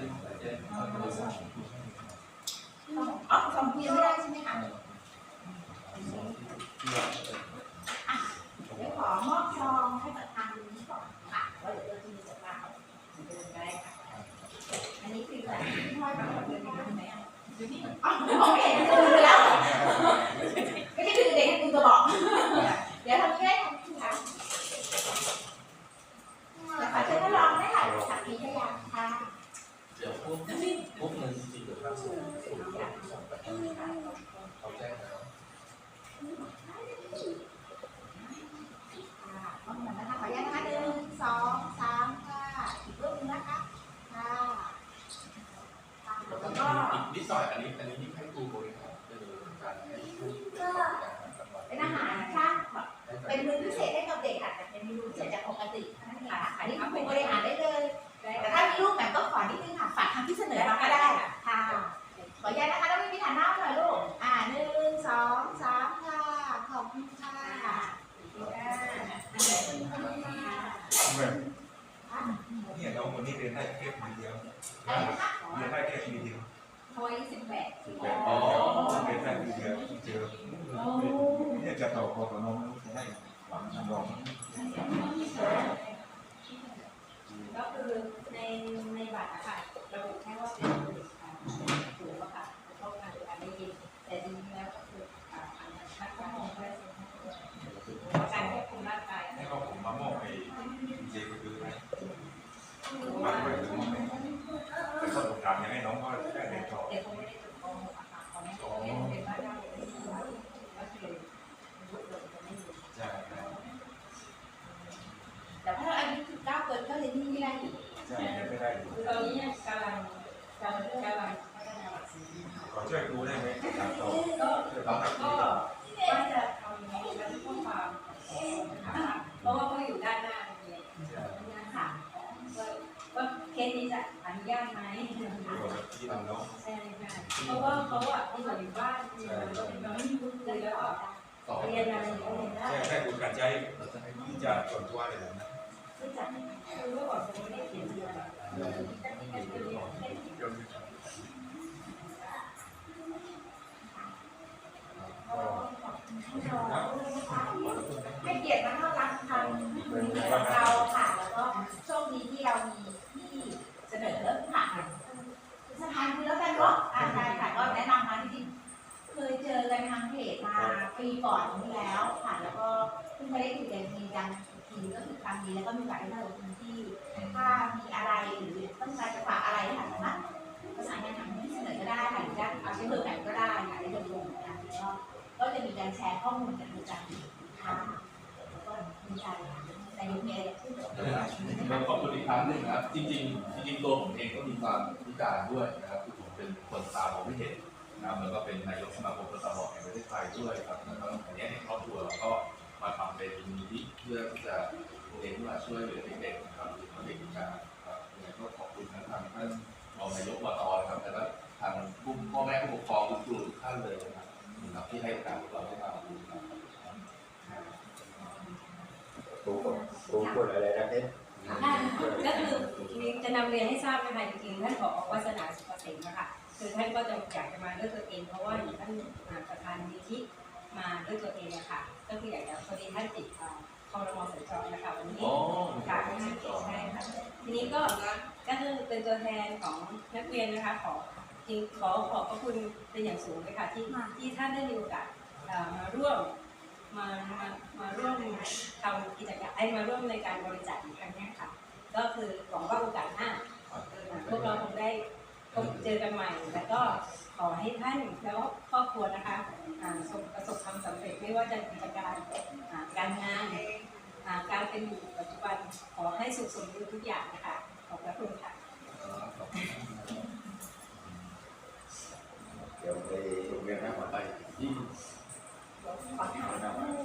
เชิญเชิญเชิญอ๋อสมยังไม่ได้ใช่ไหมคะเดี๋ยวขอมอบซองให้กับทางนี้ก่อนค่ะว่าเดี๋ยวเราจะมีจัดการเดินได้ค่ะ อันนี้คือแบบที่ห้อยแบบเดินได้ไหนอะดูนี่อ๋อแล้ว ไม่ใช่คือเด็กให้คุณจะบอก เดี๋ยวทำนี้ได้ทำค่ะแล้วขอเชิญท่านรองได้ค่ะสักขีพยานค่ะ เดี๋ยวพวกพวกเงินจริงๆเดี๋ยวครับส่งส่งส่งไปเขาแจ้งแล้ว ค่ะต้องเหมือนนะคะขออนุญาตนะคะหนึ่งสองสามค่ะอีกรูปหนึงนะคะค่ะค่ะ แล้ว แล้ว ก็ ก็ อีกนิด หน่อยอันนี้อันนี้ที่ให้ครูบริหารเป็นการให้ผู้เป็นของการจังหวัดเป็นอาหารช่างแบบเป็นมื้อพิเศษให้กับเด็กค่ะแต่เป็นเมนูพิเศษจากปกตินั่นเองค่ะอันนี้คุณบริหารได้เลย แต่ถ้ามีรูปแบบก็ขอนิดนึงค่ะฝากทางที่เสนอมาก็ได้ค่ะขออนุญาตนะคะแล้วไม่มีฐานหน้าหน่อยลูกอ่าหนึ่งสองสามค่ะขอบคุณค่ะเนี่ยน้องคนนี้เรียนได้แค่ปีเดียวอะไรนะคะเรียนได้แค่ปีเดียว โอยสิบแปดแต่อ๋อเรียนได้ปีเดียวเจอเนี่ยจะต่อพอกับน้องจะได้หวังน้องก็คือในในบัตรอะค่ะระบุแค่ว่าเป็นเด็กค่ะถูกอะค่ะเข้าการการได้ยินแต่จริงๆแล้วก็คืออ่าอันนั้นนักการของประเทศการควบคุมร่างกาย แล้วก็ผมมามอบให้เจก็คือให้มาด้วยถึงมอบให้แต่ก็ต้องการยังให้น้องก็ได้เรียนต่อ เด็กเขาไม่ได้จบโกหกอะค่ะเขาไม่ได้เรียนเป็นบ้านเราเลยก็คือรู้เลยจะไม่รู้ ใช่ แต่ถ้าอายุสิบเก้าเกินก็เรียนที่นี่ไม่ได้อีก ใช่ไม่ได้ คือตอนนี้กำลังกำลังกำลังพัฒนาหลักสูตร ขอช่วยครูได้ไหมครับต่อก็ช่วยน้องครับก็ว่าจะทำบันทึกข้อความนะคะเพราะว่าเขาอยู่ด้านหน้าเรียนะคะว่าเคสนี้จะอนุญาตไหมที่ทำเน้องใช่ใช่เพราะว่าเขาอะที่อยู่บ้านเราไม่มีพื้นที่แล้วต่อเรียนอะไรก็เรียนได้ใช่ใช่คุณการใช้ที่จะส่วนตัวเลยนะซึ่งจากคือเมื่อก่อนผมไม่ได้เขียนเรียน ให้เกียรติมาต้อนรับทางเราค่ะ แล้วก็โชคดีที่เรามีที่เสนอค่ะสถานคือแล้วกันเนาะอ่าใช่ค่ะก็แนะนำมาที่เคยเจอกันทางเพจมาปีก่อนนี้แล้วค่ะ แล้วก็เพิ่งไม่ได้คุยกันจริงจังทีก็คือครั้งนี้แล้วก็มีโอกาสได้มาลงพื้น การแชร์ข้อมูลกันประจำค่ะแล้วก็มีใจค่ะนายกมีอะไรพูดก็ขอบคุณอีกครั้งหนึ่งนะครับ จริงๆจริงๆตัวผมเองก็มีความพิการด้วยนะครับคือผมเป็นคนตาบอดไม่เห็นนะครับแล้วก็เป็นนายกสมาคมคนตาบอดแห่งประเทศไทยด้วยครับแล้วก็อันนี้ในครอบครัวเราก็มาทำเป็นมูลนิธิเพื่อที่จะเน้นมาช่วยเหลือเด็กๆนะครับหรือเด็กพิการครับยังไงก็ขอบคุณทั้งทางท่านรองนายกวตนะครับแล้วก็ทางผู้พ่อแม่ผู้ปกครองคุณครูทุกท่านเลยนะครับนะครับที่ให้โอกาสพวกเราได้มาดูค รับครูครูพูดอะไรนะเพชรก็คือจะนำเรียนให้ทราบนะคะจริงๆท่านผอวัฒนาสุภเสนนะคะคือท่านก็จะอยากจะมาด้วยตัวเองเพราะว่าท่านประธานมูลนิธิมาด้วยตัวเองนะคะก็คืออยากจะพอดีท่านติดคอรมอสัญจรนะคะวันนี้อ๋อค่ะใช่ค่ะทีนี้ก็ก็คือเป็นตัวแทนของนักเรียนนะคะขอจริงขอขอบพระคุณเป็นอย่างสูงเลยค่ะที่ที่ท่านได้มีโอกาสเอ่อมาร่วม มามามาร่วมทำกิจกรรมไอ้มาร่วมในการบริจาคในครั้งนี้ค่ะ ก็คือหวังว่าโอกาสหน้าพวกเราคงได้พบเจอกันใหม่ แล้วก็ขอให้ท่านแล้วก็ครอบครัวนะคะประสบประสบความสำเร็จไม่ว่าจะกิจการการงานการเป็นอยู่ปัจจุบันขอให้สุขสมบูรณ์ทุกอย่างนะคะขอบพระคุณค่ะเดี๋ยวไปโรงเรียนนะขอไป